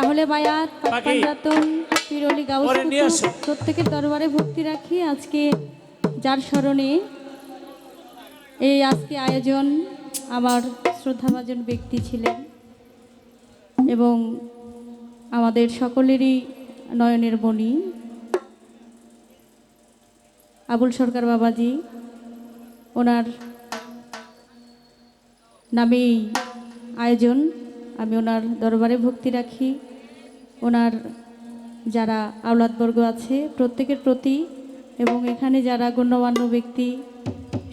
আহলে বায়াত বাকি? পান্ডাতন পিরলি গাউস। প্রত্যেকের দরবারে ভক্তি রাখি আজকে যার স্মরণে এই আজকে আয়োজন আমার শ্রদ্ধাভাজন ব্যক্তি ছিলেন এবং আমাদের সকলেরই নয়নের বনি আবুল সরকার বাবাজি ওনার নামেই আয়োজন আমি ওনার দরবারে ভক্তি রাখি। ওনার যারা আওলাদবর্গ আছে, প্রত্যেকের প্রতি এবং এখানে যারা গণ্যমান্য ব্যক্তি,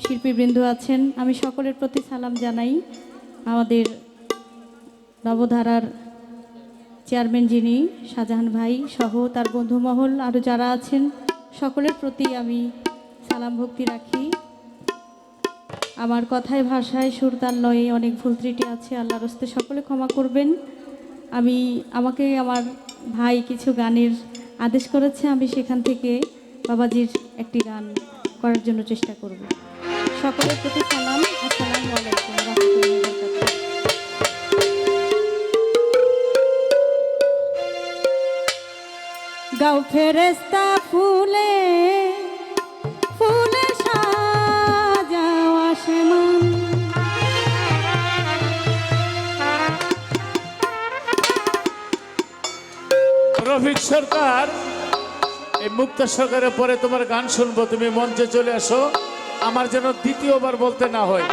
শিল্পীবৃন্দ আছেন, আমি সকলের প্রতি সালাম জানাই। আমাদের নবধারার চেয়ারম্যান যিনি, শাহজাহান ভাই সহ তার বন্ধুমহল আরও যারা আছেন, সকলের প্রতি আমি সালাম ভক্তি রাখি। আমার কথায়, ভাষায় সুরতাল নয়ে অনেক ভুল ত্রুটি আছে, আল্লাহর হস্তে সকলে ক্ষমা করবেন। আমি, আমাকে আমার ভাই কিছু গানের আদেশ করেছে, আমি সেখান থেকে বাবাজির একটি গান করার জন্য চেষ্টা করব। সকলের প্রতি সালাম, আসসালামু আলাইকুম গাও ফেরেস্তা ফুলে রফিক সরকার, এই মুক্ত সরকারের পরে তোমার গান শুনব, তুমি মঞ্চে চলে আসো। আমার যেন দ্বিতীয়বার বলতে না হয়।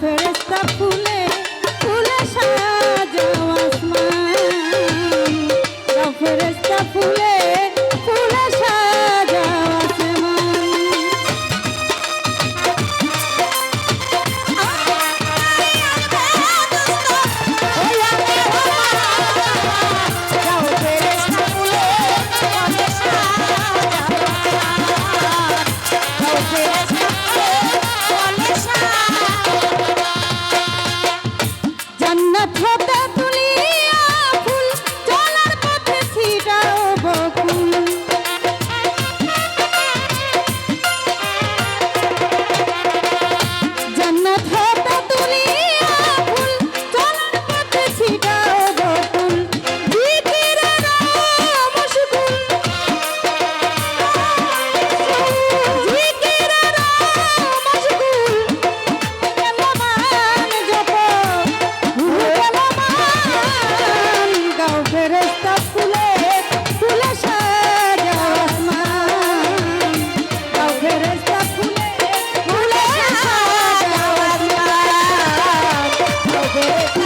ফেরেস্তা ফুলে হবে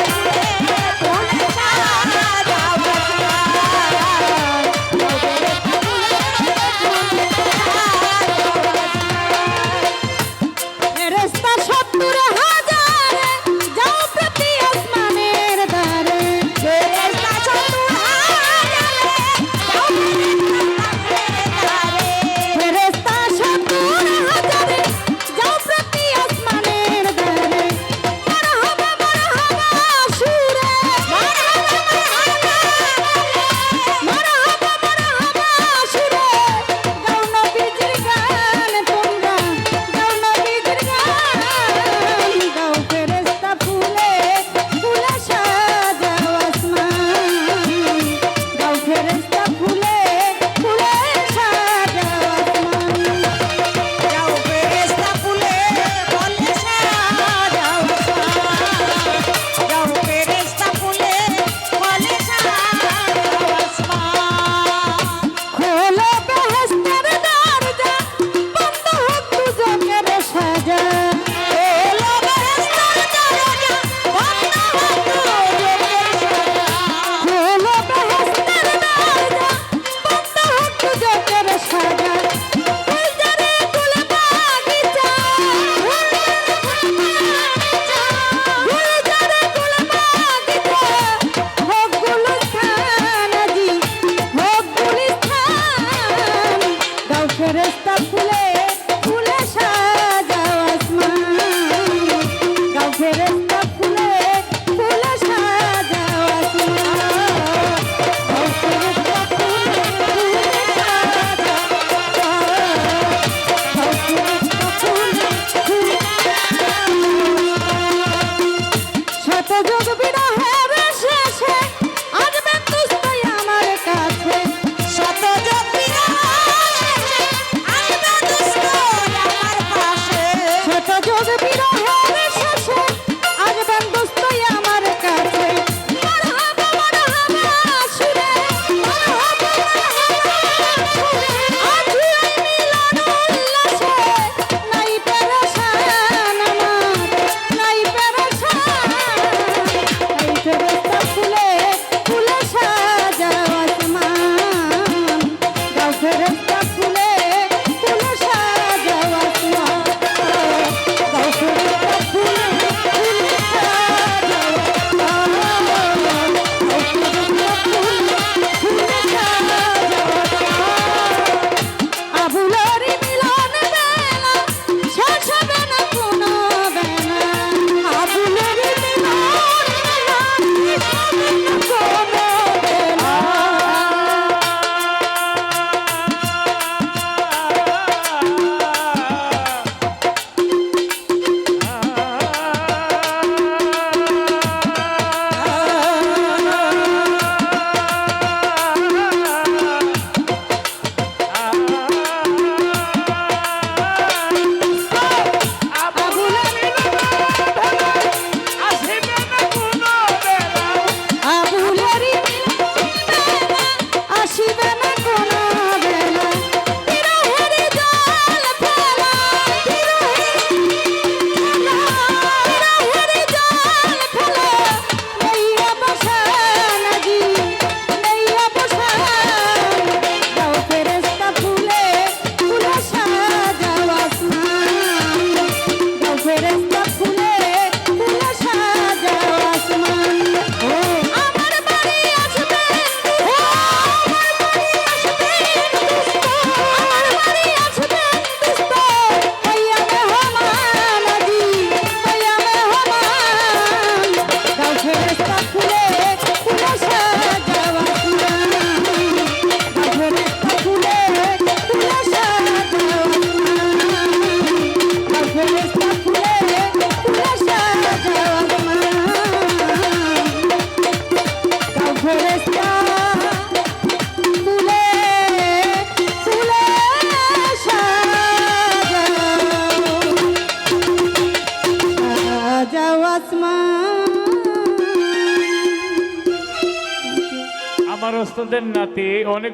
আমার ওস্তাদের নাতি অনেক